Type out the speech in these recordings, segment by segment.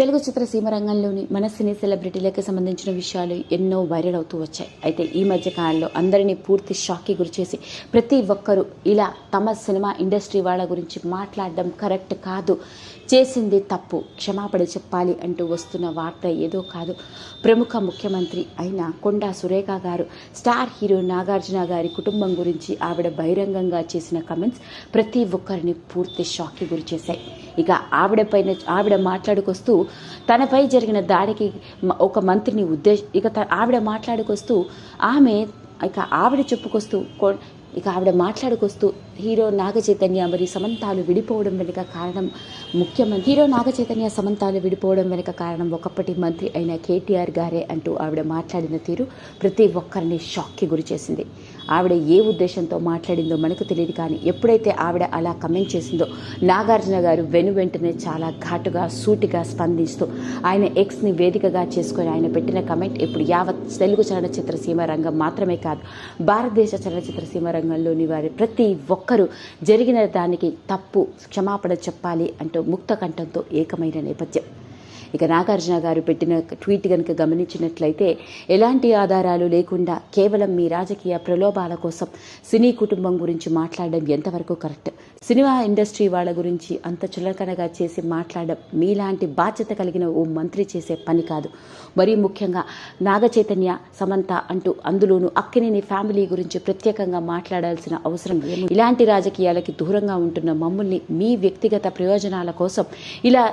తెలుగు చిత్రసీమ రంగంలోని మన సినీ సెలబ్రిటీలకు సంబంధించిన విషయాలు ఎన్నో వైరల్ అవుతూ వచ్చాయి. అయితే ఈ మధ్య కాలంలో అందరినీ పూర్తి షాక్కి గురిచేసి ప్రతి ఒక్కరూ ఇలా తమ సినిమా ఇండస్ట్రీ వాళ్ళ గురించి మాట్లాడడం కరెక్ట్ కాదు. చేసింది తప్పు. క్షమాపణ చెప్పాలి అంటూ వస్తున్న వార్త ఏదో కాదు. ప్రముఖ ముఖ్యమంత్రి అయిన కొండా సురేఖ గారు స్టార్ హీరో నాగార్జున గారి కుటుంబం గురించి ఆవిడ బహిరంగంగా చేసిన కమెంట్స్ ప్రతి ఒక్కరిని పూర్తి షాక్కి గురిచేశాయి ఇక ఆవిడ పైన ఆవిడ మాట్లాడుకొస్తూ తనపై జరిగిన దాడికి ఒక మంత్రిని ఉద్దేశ ఇక ఆవిడ మాట్లాడుకొస్తూ ఆమె ఇక ఆవిడ చెప్పుకొస్తూ ఇక ఆవిడ మాట్లాడుకొస్తూ హీరో నాగచైతన్య మరి సమంతాలు విడిపోవడం వెనుక కారణం ముఖ్యమంత్రి హీరో నాగచైతన్య సమంతాలు విడిపోవడం వెనుక కారణం ఒకప్పటి మంత్రి అయిన కేటీఆర్ గారే అంటూ ఆవిడ మాట్లాడిన తీరు ప్రతి ఒక్కరిని షాక్కి గురి చేసింది. ఆవిడ ఏ ఉద్దేశంతో మాట్లాడిందో మనకు తెలియదు కానీ ఎప్పుడైతే ఆవిడ అలా కమెంట్ చేసిందో నాగార్జున గారు వెను వెంటనే చాలా ఘాటుగా సూటిగా స్పందిస్తూ ఆయన ఎక్స్ని వేదికగా చేసుకొని ఆయన పెట్టిన కమెంట్ ఇప్పుడు యావత్ తెలుగు చలనచిత్ర సీమ రంగం మాత్రమే కాదు భారతదేశ చలనచిత్ర సీమ రంగంలోని వారి ప్రతి ఒక్కరూ జరిగిన దానికి తప్పు క్షమాపణ చెప్పాలి అంటూ ముక్త కంఠంతో ఏకమైన నేపథ్యం. ఇక నాగార్జున గారు పెట్టిన ట్వీట్ కనుక గమనించినట్లయితే ఎలాంటి ఆధారాలు లేకుండా కేవలం మీ రాజకీయ ప్రలోభాల కోసం సినీ కుటుంబం గురించి మాట్లాడడం ఎంతవరకు కరెక్ట్? సినిమా ఇండస్ట్రీ వాళ్ళ గురించి అంత చులకనగా చేసి మాట్లాడడం మీలాంటి బాధ్యత కలిగిన ఓ మంత్రి చేసే పని కాదు. మరీ ముఖ్యంగా నాగచైతన్య సమంత అంటూ అందులోనూ అక్కినేని ఫ్యామిలీ గురించి ప్రత్యేకంగా మాట్లాడాల్సిన అవసరం లేదు ఇలాంటి రాజకీయాలకి దూరంగా ఉంటున్న మమ్మల్ని మీ వ్యక్తిగత ప్రయోజనాల కోసం ఇలా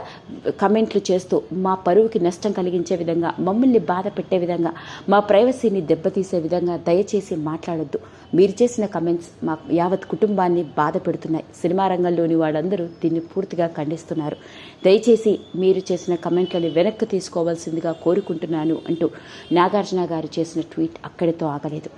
కమెంట్లు చేస్తూ మా పరువుకి నష్టం కలిగించే విధంగా మమ్మల్ని బాధ పెట్టే విధంగా మా ప్రైవసీని దెబ్బతీసే విధంగా దయచేసి మాట్లాడొద్దు. మీరు చేసిన కమెంట్స్ మా యావత్ కుటుంబాన్ని బాధ పెడుతున్నాయి. సినిమా రంగంలోని వాళ్ళందరూ దీన్ని పూర్తిగా ఖండిస్తున్నారు. దయచేసి మీరు చేసిన కమెంట్లని వెనక్కి తీసుకోవాల్సిందిగా కోరుకుంటున్నాను అంటూ నాగార్జున గారు చేసిన ట్వీట్ అక్కడితో ఆగలేదు.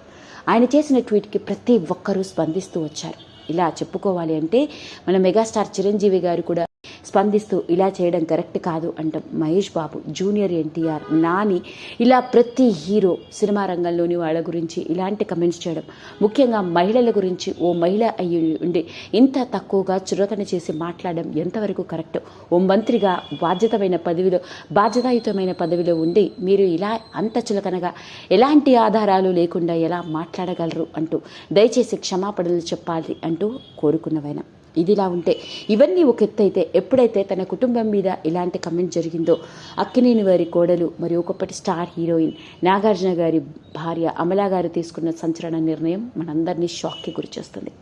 ఆయన చేసిన ట్వీట్కి ప్రతి ఒక్కరూ స్పందిస్తూ వచ్చారు. ఇలా చెప్పుకోవాలి అంటే మన మెగాస్టార్ చిరంజీవి గారు కూడా స్పందిస్తూ ఇలా చేయడం కరెక్ట్ కాదు అంటాం మహేష్ బాబు జూనియర్ ఎన్టీఆర్ నాని. ఇలా ప్రతి హీరో సినిమా రంగంలోని వాళ్ళ గురించి ఇలాంటి కమెంట్స్ చేయడం. ముఖ్యంగా మహిళల గురించి ఓ మహిళ అయ్యి ఉండి ఇంత తక్కువగా చురకన చేసి మాట్లాడడం ఎంతవరకు కరెక్ట్? ఓ మంత్రిగా బాధ్యతమైన పదవిలో బాధ్యతాయుతమైన పదవిలో ఉండి మీరు ఇలా అంత చులకనగా ఎలాంటి ఆధారాలు లేకుండా ఎలా మాట్లాడగలరు అంటూ దయచేసి క్షమాపణలు చెప్పాలి అంటూ కోరుకున్నవైనా ఇదిలా ఉంటే. ఇవన్నీ ఒక ఎత్తైతే ఎప్పుడైతే తన కుటుంబం మీద ఇలాంటి కమెంట్ జరిగిందో అక్కినేని వారి కోడలు మరియు ఒకప్పటి స్టార్ హీరోయిన్ నాగార్జున గారి భార్య అమలా గారు తీసుకున్న సంచలన నిర్ణయం మనందరినీ షాక్కి గురిచేస్తుంది.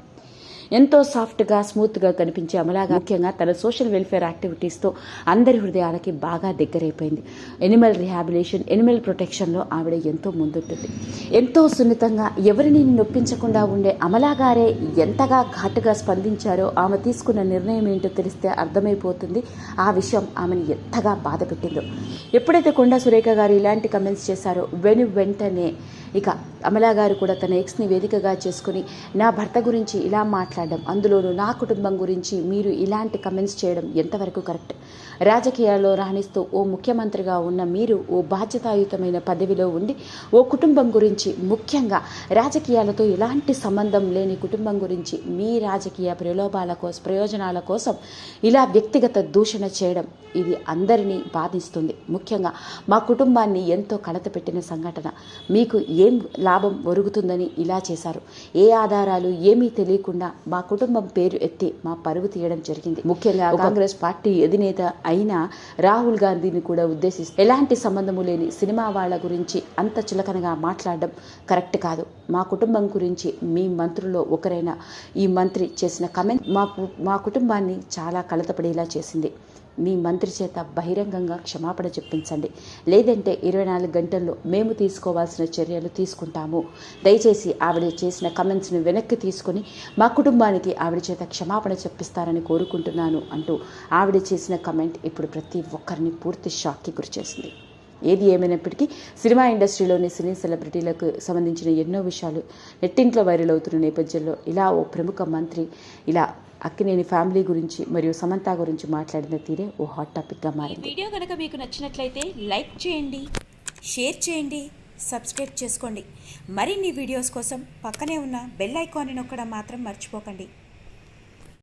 ఎంతో సాఫ్ట్గా స్మూత్గా కనిపించే అమలాగా. ముఖ్యంగా తన సోషల్ వెల్ఫేర్ యాక్టివిటీస్తో అందరి హృదయాలకి బాగా దగ్గరైపోయింది. ఎనిమల్ రిహాబిలేషన్ ఎనిమల్ ప్రొటెక్షన్లో ఆవిడ ఎంతో ముందుంటుంది. ఎంతో సున్నితంగా ఎవరిని నొప్పించకుండా ఉండే అమలాగారే ఎంతగా ఘాటుగా స్పందించారో ఆమె తీసుకున్న నిర్ణయం ఏంటో తెలిస్తే అర్థమైపోతుంది. ఆ విషయం ఆమెను ఎంతగా బాధ పెట్టిందో. ఎప్పుడైతే కొండా సురేఖ గారు ఇలాంటి కమెంట్స్ చేశారో వెను వెంటనే ఇక అమలా గారు కూడా తన ఎక్స్ని వేదికగా చేసుకుని నా భర్త గురించి ఇలా మాట్లాడడం అందులోనూ నా కుటుంబం గురించి మీరు ఇలాంటి కమెంట్స్ చేయడం ఎంతవరకు కరెక్ట్ రాజకీయాల్లో రాణిస్తూ ఓ ముఖ్యమంత్రిగా ఉన్న మీరు ఓ బాధ్యతాయుతమైన పదవిలో ఉండి ఓ కుటుంబం గురించి ముఖ్యంగా రాజకీయాలతో ఎలాంటి సంబంధం లేని కుటుంబం గురించి మీ రాజకీయ ప్రలోభాల కోసం ప్రయోజనాల కోసం ఇలా వ్యక్తిగత దూషణ చేయడం ఇది అందరినీ బాధిస్తుంది. ముఖ్యంగా మా కుటుంబాన్ని ఎంతో కలత పెట్టిన సంఘటన. మీకు లాభం ఒరుగుతుందని ఇలా చేశారు. ఏ ఆధారాలు ఏమీ తెలియకుండా మా కుటుంబం పేరు ఎత్తి మా పరువు తీయడం జరిగింది. ముఖ్యంగా కాంగ్రెస్ పార్టీ అధినేత అయిన రాహుల్ గాంధీని కూడా ఉద్దేశిస్తూ ఎలాంటి సంబంధము లేని సినిమా వాళ్ళ గురించి అంత చులకనగా మాట్లాడడం కరెక్ట్ కాదు. మా కుటుంబం గురించి మీ మంత్రుల్లో ఒకరైన ఈ మంత్రి చేసిన కమెంట్ మా మా కుటుంబాన్ని చాలా కలతపడేలా చేసింది. మీ మంత్రి చేత బహిరంగంగా క్షమాపణ చెప్పించండి. లేదంటే ఇరవై నాలుగు గంటల్లో మేము తీసుకోవాల్సిన చర్యలు తీసుకుంటాము. దయచేసి ఆవిడ చేసిన కమెంట్స్ని వెనక్కి తీసుకొని మా కుటుంబానికి ఆవిడ చేత క్షమాపణ చెప్పిస్తారని కోరుకుంటున్నాను అంటూ ఆవిడ చేసిన కమెంట్ ఇప్పుడు ప్రతి ఒక్కరిని పూర్తి షాక్కి గురిచేసింది. ఏది ఏమైనప్పటికీ సినిమా ఇండస్ట్రీలోని సినీ సెలబ్రిటీలకు సంబంధించిన ఎన్నో విషయాలు నెట్టింట్లో వైరల్ అవుతున్న నేపథ్యంలో ఇలా ఓ ప్రముఖ మంత్రి ఇలా అక్కినేని ఫ్యామిలీ గురించి మరియు సమంత గురించి మాట్లాడిన తీరే ఓ హాట్ టాపిక్గా మారింది. వీడియో కనుక మీకు నచ్చినట్లయితే లైక్ చేయండి షేర్ చేయండి సబ్స్క్రైబ్ చేసుకోండి. మరిన్ని వీడియోస్ కోసం పక్కనే ఉన్న బెల్ ఐకాన్ని నొక్కడం మాత్రం మర్చిపోకండి.